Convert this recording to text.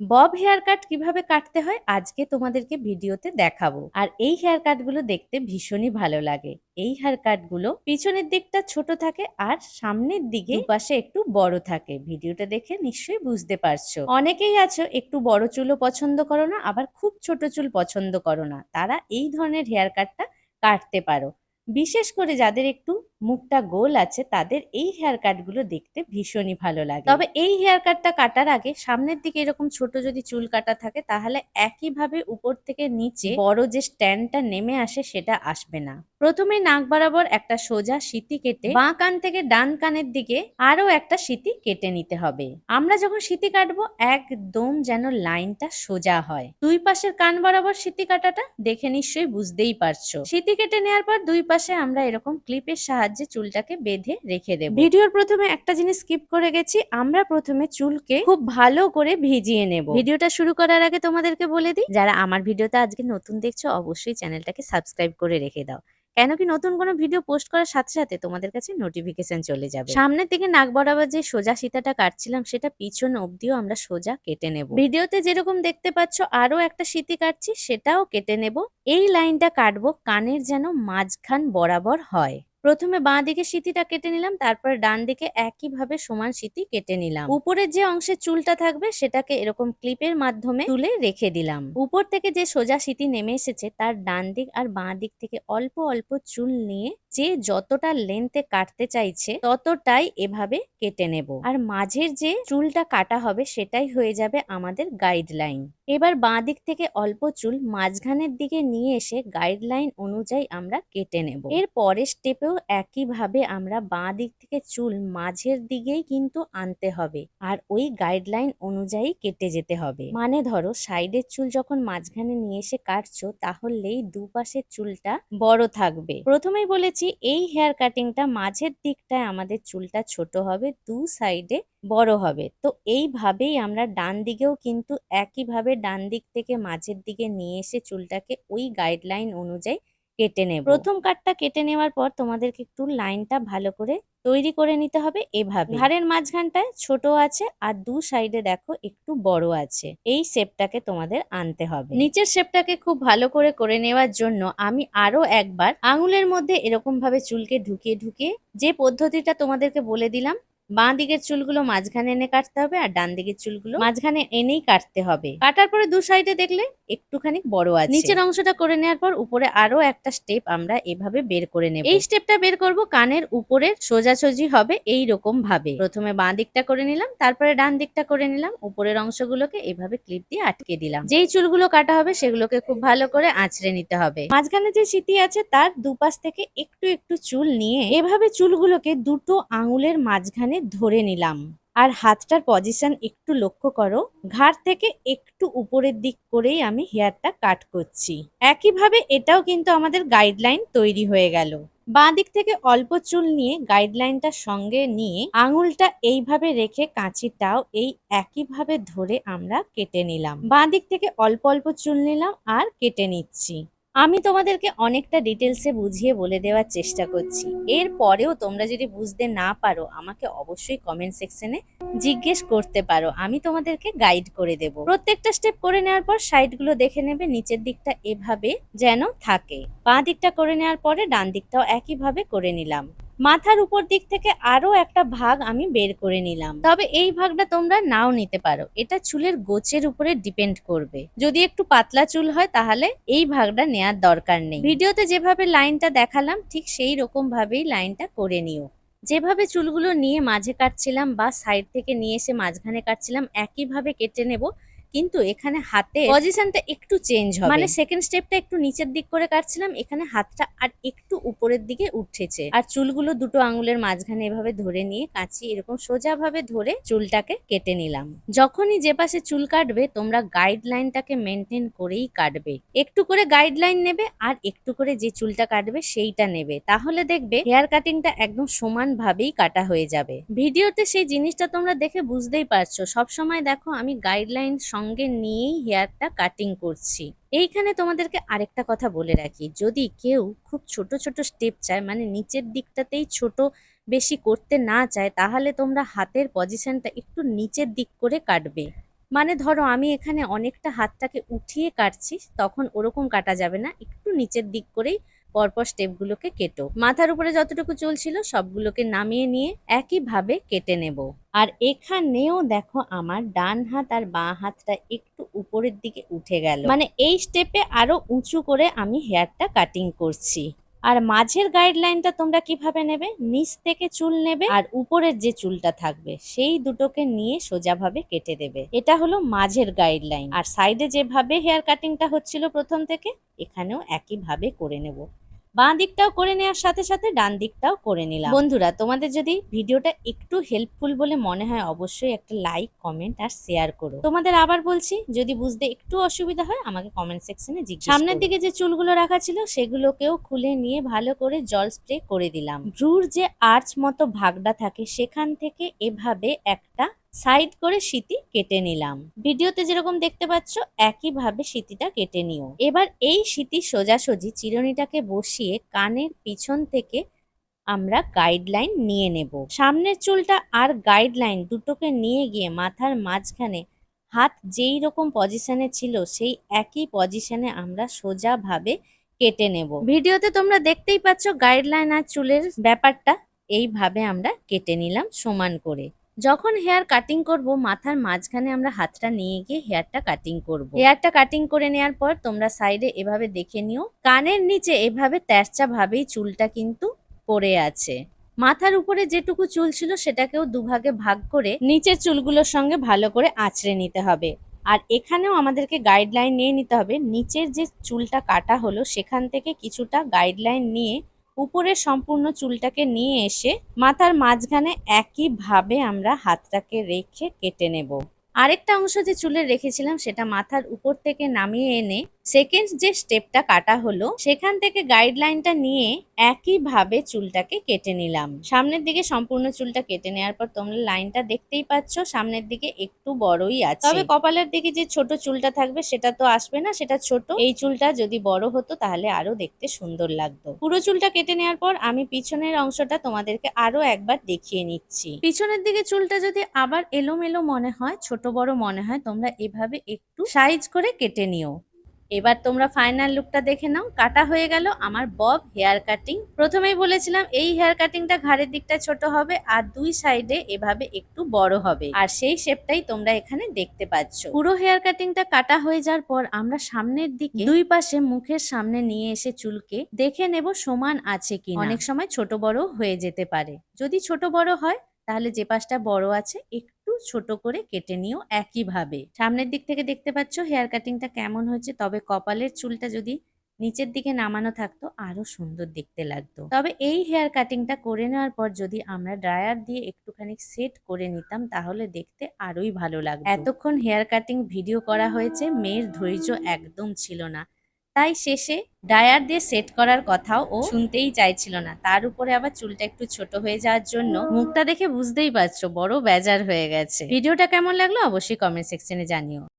Bob hair cut কীভাবে কাটতে হয় আজকে তোমাদেরকে ভিডিওতে দেখাবো। আর এই হেয়ার কাটগুলো দেখতে ভীষণই ভালো লাগে। এই হেয়ার কাটগুলো পিছনের দিকটা ছোট থাকে আর সামনের দিকে পাশে একটু বড় থাকে। ভিডিওটা দেখে নিশ্চয়ই বুঝতে পারছ। অনেকেই আছো, একটু বড় চুলও পছন্দ করো না, আবার খুব ছোট চুল পছন্দ করো না। তারা এই ধরনের হেয়ার কাটটা কাটতে পারো। বিশেষ করে যাদের একটু মুখটা গোল আছে, তাদের এই হেয়ার কাটগুলো দেখতে ভীষণই ভালো লাগে। তবে এই হেয়ার কাটটা কাটার আগে সামনের দিকে এরকম ছোট যদি চুল কাটা থাকে, তাহলে একইভাবে উপর থেকে নিচে বড় যে স্ট্যান্ডটা নেমে আসে সেটা আসবে না। প্রথমে নাক বরাবর একটা সোজা সিতি কেটে বাঁ কান থেকে ডান কানের দিকে আরও একটা সিতি কেটে নিতে হবে। আমরা যখন সিতি কাটবো, একদম যেন লাইনটা সোজা হয়। দুই পাশের কান বরাবর সিতি কাটাটা দেখে নিশ্চয়ই বুঝতেই পারছ। সিতি কেটে নেওয়ার পর দুই পাশে আমরা এরকম ক্লিপের সাহায্যে চুলটাকে বেঁধে রেখে দেব। ভিডিওর প্রথমে একটা জিনিস স্কিপ করে গেছি, আমরা প্রথমে চুলকে খুব ভালো করে ভিজিয়ে নেব। ভিডিওটা শুরু করার আগে তোমাদেরকে বলে দিই, যারা আমার ভিডিওটা আজকে নতুন দেখছ, অবশ্যই চ্যানেলটাকে সাবস্ক্রাইব করে রেখে দাও। কেন কি নতুন কোনো ভিডিও পোস্ট করার সাথে সাথে তোমাদের কাছে নোটিফিকেশন চলে যাবে। সামনের দিকে নাক বরাবর যে সোজা সীতাটা কাটছিলাম, সেটা পিছন অবধিও আমরা সোজা কেটে নেব। ভিডিওতে যেরকম দেখতে পাচ্ছ আরও একটা সিতি কাটছি, সেটাও কেটে নেব। এই লাইনটা কাটবো কানের যেন মাঝখান বরাবর হয়। প্রথমে বাঁ দিকে সিতিটা কেটে নিলাম, তারপর ডান দিকে একইভাবে সমান সিতি কেটে নিলাম। উপরের যে অংশে চুলটা থাকবে, সেটাকে এরকম ক্লিপের মাধ্যমে তুলে রেখে দিলাম। উপর থেকে যে সোজা সিতি নেমে এসেছে, তার ডান দিক আর বাঁ দিক থেকে অল্প অল্প চুল নিয়ে যে যতটা লেন্থে কাটতে চাইছে, ততটাই এভাবে কেটে নেব। আর মাঝের যে চুলটা কাটা হবে, সেটাই হয়ে যাবে আমাদের গাইডলাইন এবার বাঁ দিক থেকে অল্প চুল, মাঝখানের দিকে নিয়ে এসে গাইডলাইন অনুযায়ী আমরা কেটে নেব। এর পরের স্টেপেও একইভাবে আমরা বাঁ দিক থেকে চুল মাঝের দিকেই কিন্তু আনতে হবে আর ওই গাইডলাইন অনুযায়ী কেটে যেতে হবে। মানে ধরো, সাইডের চুল যখন মাঝখানে নিয়ে এসে কাটছো, তাহলেই দুপাশের চুলটা বড় থাকবে। প্রথমেই বলেছি, এই হেয়ার কাটিংটা মাঝের দিকটায় আমাদের চুলটা ছোট হবে, দু সাইডে বড় হবে। তো এইভাবেই আমরা ডান দিকেও কিন্তু একইভাবে ডান দিক থেকে মাঝের দিকে নিয়ে এসে চুলটাকে ওই গাইডলাইন অনুযায়ী কেটে নেব। প্রথম কাটটা কেটে নেওয়ার পর তোমাদেরকে একটু লাইনটা ভালো করে তৈরি করে নিতে হবে এভাবে। ধারের মাঝখানটায় ছোট আছে আর দু সাইডে দেখো একটু বড় আছে। এই শেপটাকে তোমাদের আনতে হবে। নিচের শেপটাকে খুব ভালো করে করে নেওয়ার জন্য আমি আরও একবার আঙুলের মধ্যে এরকম ভাবে চুলকে ঢুকিয়ে ঢুকিয়ে যে পদ্ধতিটা তোমাদেরকে বলে দিলাম বাঁ দিকের চুলগুলো মাঝখানে এনে কাটতে হবে আর ডান দিকের চুলগুলো মাঝখানে এনেই কাটতে হবে। কাটার পরে দু সাইডে দেখলে একটুখানি বড় আছে। নিচের অংশটা করে নেওয়ার পর উপরে আরও একটা স্টেপ আমরা এভাবে বের করে নেব। এই স্টেপটা বের করব কানের উপরের সোজাসুজি হবে এই রকম ভাবে। প্রথমে বাঁ দিকটা করে নিলাম, তারপরে ডান দিকটা করে নিলাম, উপরের অংশগুলোকে এভাবে ক্লিপ দিয়ে আটকে দিলাম। যেই চুলগুলো কাটা হবে সেগুলোকে খুব ভালো করে আঁচড়ে নিতে হবে। মাঝখানে যে সিটি আছে তার দুপাশ থেকে একটু একটু চুল নিয়ে এভাবে চুলগুলোকে দুটো আঙুলের মাঝখানে ধরে নিলাম। আর হাতটার পজিশন একটু লক্ষ্য করো, ঘাড় থেকে একটু উপরের দিক করেই আমি হেয়ারটা কাট করছি। একইভাবে এটাও কিন্তু আমাদের গাইডলাইন তৈরি হয়ে গেল। বাঁ দিক থেকে অল্প চুল নিয়ে গাইডলাইনটার সঙ্গে নিয়ে আঙুলটা এইভাবে রেখে কাঁচিটাও এই একইভাবে ধরে আমরা কেটে নিলাম। বাঁ দিক থেকে অল্প অল্প চুল নিলাম আর কেটে নিচ্ছি। আমি তোমাদেরকে অনেকটা ডিটেলসে বুঝিয়ে বলে দেওয়ার চেষ্টা করছি। এর পরেও তোমরা যদি বুঝতে না পারো, আমাকে অবশ্যই কমেন্ট সেকশনে জিজ্ঞেস করতে পারো। আমি তোমাদেরকে গাইড করে দেব। প্রত্যেকটা স্টেপ করে নেওয়ার পর সাইডগুলো দেখে নেবে, নিচের দিকটা এভাবে যেন থাকে। বাঁ দিকটা করে নেওয়ার পরে ডান দিকটাও একইভাবে করে নিলাম। মাথার উপর দিক থেকে আরও একটা ভাগ আমি বের করে নিলাম। তবে এই ভাগটা তোমরা নাও নিতে পারো। এটা চুলের গোছের উপরে ডিপেন্ড করবে। যদি একটু পাতলা চুল হয়, তাহলে এই ভাগটা নেয়ার দরকার নেই। ভিডিওতে যেভাবে লাইনটা দেখালাম, ঠিক সেই রকম ভাবেই লাইনটা করে নিও। যেভাবে চুলগুলো নিয়ে মাঝে কাটছিলাম বা সাইড থেকে নিয়ে এসে মাঝখানে কাটছিলাম, একইভাবে কেটে নেব। কিন্তু এখানে হাতে পজিশনটা একটু চেঞ্জ হবে। মানে সেকেন্ড স্টেপটা একটু নিচের দিক করে কাটছিলাম, এখানে হাতটা আর একটু উপরের দিকে উঠেছে। আর চুলগুলো দুটো আঙুলের মাঝখানে এভাবে ধরে নিয়ে কাঁচি এরকম সোজা ভাবে ধরে চুলটাকে কেটে নিলাম। যখনই যে পাশে চুল কাটবে, তোমরা গাইডলাইনটাকে মেনটেন করেই কাটবে। একটু করে গাইডলাইন নেবে আর একটু করে যে চুলটা কাটবে সেইটা নেবে। তাহলে দেখবে হেয়ার কাটিংটা একদম সমান ভাবেই কাটা হয়ে যাবে। ভিডিওতে সেই জিনিসটা তোমরা দেখে বুঝতেই পারছ। সবসময় দেখো আমি গাইডলাইন সঙ্গে নিয়েই হেয়ারটা কাটিং করছি। এইখানে তোমাদেরকে আরেকটা কথা বলে রাখি। যদি কেউ খুব ছোট ছোট স্টেপ চায় মানে নিচের দিকটাতেই ছোট বেশি করতে না চায়, তাহলে তোমরা হাতের পজিশনটা একটু নিচের দিক করে কাটবে। মানে ধরো আমি এখানে অনেকটা হাতটাকে উঠিয়ে কাটছি, তখন ওরকম কাটা যাবে না। একটু নিচের দিক করেই পরপর স্টেপগুলোকে কেটো। মাথার উপরে যতটুকু চুল ছিল সবগুলোকে নামিয়ে নিয়ে একইভাবে কেটে নেব। আর এখানেও দেখো আমার ডান হাত আর বাঁ হাতটা একটু উপরের দিকে উঠে গেল। মানে এই স্টেপে আরও উঁচু করে আমি হেয়ারটা কাটিং করছি। আর মাঝের গাইডলাইনটা তোমরা কীভাবে নেবে? নিচ থেকে চুল নেবে আর উপরের যে চুলটা থাকবে, সেই দুটোকে নিয়ে সোজাভাবে কেটে দেবে। এটা হলো মাঝের গাইডলাইন আর সাইডে যেভাবে হেয়ার কাটিংটা হচ্ছিল প্রথম থেকে, এখানেও একইভাবে করে নেব। বাঁ দিকটাও করে নেওয়ার সাথে সাথে ডান দিকটাও করে নিলাম। বন্ধুরা তোমাদের যদি ভিডিওটা একটু হেল্পফুল বলে মনে হয় অবশ্যই একটা লাইক কমেন্ট আর শেয়ার করো। তোমাদের আবার বলছি যদি বুঝতে একটু অসুবিধা হয় আমাকে কমেন্ট সেকশনে জিজ্ঞেস সামনের দিকে যে চুলগুলো রাখা ছিল সেগুলোকেও খুলে নিয়ে ভালো করে জল স্প্রে করে দিলাম। ভ্রুর যে আর্চ মতো ভাগটা থাকে সেখান থেকে এভাবে একটা সাইড করে সিটি কেটে নিলাম। ভিডিওতে যেরকম দেখতে পাচ্ছ, একইভাবে সিটিটা কেটে নিও। এবার এই সিটি সোজাসুজি চিরুনিটাকে বসিয়ে কানের পিছন থেকে আমরা গাইডলাইন নিয়ে নেব। সামনের চুলটা আর গাইডলাইন দুটোকে নিয়ে গিয়ে মাথার মাঝখানে হাত যেই রকম পজিশনে ছিল, সেই একই পজিশনে আমরা সোজাভাবে কেটে নেব। ভিডিওতে তোমরা দেখতেই পাচ্ছ গাইডলাইন আর চুলের ব্যাপারটা। এইভাবে আমরা কেটে নিলাম সমান করে। যখন হেয়ার কাটিং করব, মাথার মাঝখানে আমরা হাতটা নিয়ে গিয়ে হেয়ারটা কাটিং করব। হেয়ারটা কাটিং করে নেওয়ার পর তোমরা সাইডে এভাবে দেখে নিও, কানের নিচে এভাবে তেরচা ভাবেই চুলটা কিন্তু পড়ে আছে। মাথার উপরে যেটুকু চুল ছিল সেটাকেও দুভাগে ভাগ করে নিচের চুলগুলোর সঙ্গে ভালো করে আঁচড়ে নিতে হবে। আর এখানেও আমাদেরকে গাইডলাইন নিয়ে নিতে হবে, নিচের যে চুলটা কাটা হলো সেখান থেকে কিছুটা গাইডলাইন নিয়ে উপরের সম্পূর্ণ চুলটাকে নিয়ে এসে মাথার মাঝখানে একইভাবে আমরা হাতটাকে রেখে কেটে নেব। আরেকটা অংশ যে চুলের রেখেছিলাম সেটা মাথার উপর থেকে নামিয়ে এনে সেকেন্ড যে স্টেপটা কাটা হলো, সেখান থেকে গাইডলাইনটা নিয়ে একইভাবে চুলটাকে কেটে নিলাম। সামনের দিকে সম্পূর্ণ চুলটা কেটে নেওয়ার পর তোমরা লাইনটা দেখতেই পাচ্ছ, সামনের দিকে একটু বড়ই আছে। তবে কপালের দিকে যে ছোট চুলটা থাকবে, সেটা তো আসবে না, সেটা ছোট। এই চুলটা যদি বড় হতো, তাহলে আরও দেখতে সুন্দর লাগতো। পুরো চুলটা কেটে নেওয়ার পর আমি পিছনের অংশটা তোমাদেরকে আরও একবার দেখিয়ে নিচ্ছি। পিছনের দিকে চুলটা যদি আবার এলোমেলো মনে হয়, ছোট বড় মনে হয়, তোমরা এভাবে একটু সাইজ করে কেটে নিও। এবার তোমরা ফাইনাল লুকটা দেখে নাও। কাটা হয়ে গেল আমার বব হেয়ার কাটিং প্রথমেই বলেছিলাম এই হেয়ার কাটিংটা ঘাড়ের দিকটা ছোট হবে আর দুই সাইডে এভাবে একটু বড় হবে। আর সেই শেপটাই তোমরা এখানে দেখতে পাচ্ছ। পুরো হেয়ার কাটিংটা কাটা হয়ে যাওয়ার পর আমরা সামনের দিকে দুই পাশে মুখের সামনে নিয়ে এসে চুলকে দেখে নেব সমান আছে কি অনেক সময় ছোট বড় হয়ে যেতে পারে। যদি ছোট বড় হয় তাহলে যে পাশটা বড় আছে একটু ছোট করে কেটে নিও একইভাবে। সামনের দিক থেকে দেখতে পাচ্ছ হেয়ার কাটিংটা কেমন হয়েছে, তবে কপালের চুলটা যদি নিচের দিকে নামানো থাকতো আরও সুন্দর দেখতে লাগতো। তবে এই হেয়ার কাটিংটা করে নেওয়ার পর যদি আমরা ড্রায়ার দিয়ে একটুখানি সেট করে নিতাম, তাহলে দেখতে আরোই ভালো লাগতো। এতক্ষণ হেয়ার কাটিং ভিডিও করা হয়েছে, মেয়ের ধৈর্য একদম ছিল না। তাই শেষে ডায়ার দিয়ে সেট করার কথাও ও শুনতেই চাইছিল না। তার উপরে আবার চুলটা একটু ছোট হয়ে যাওয়ার জন্য মুখটা দেখে বুঝতেই পারছ, বড় বেজার হয়ে গেছে। ভিডিওটা কেমন লাগল অবশ্যই কমেন্ট সেকশনে জানিও।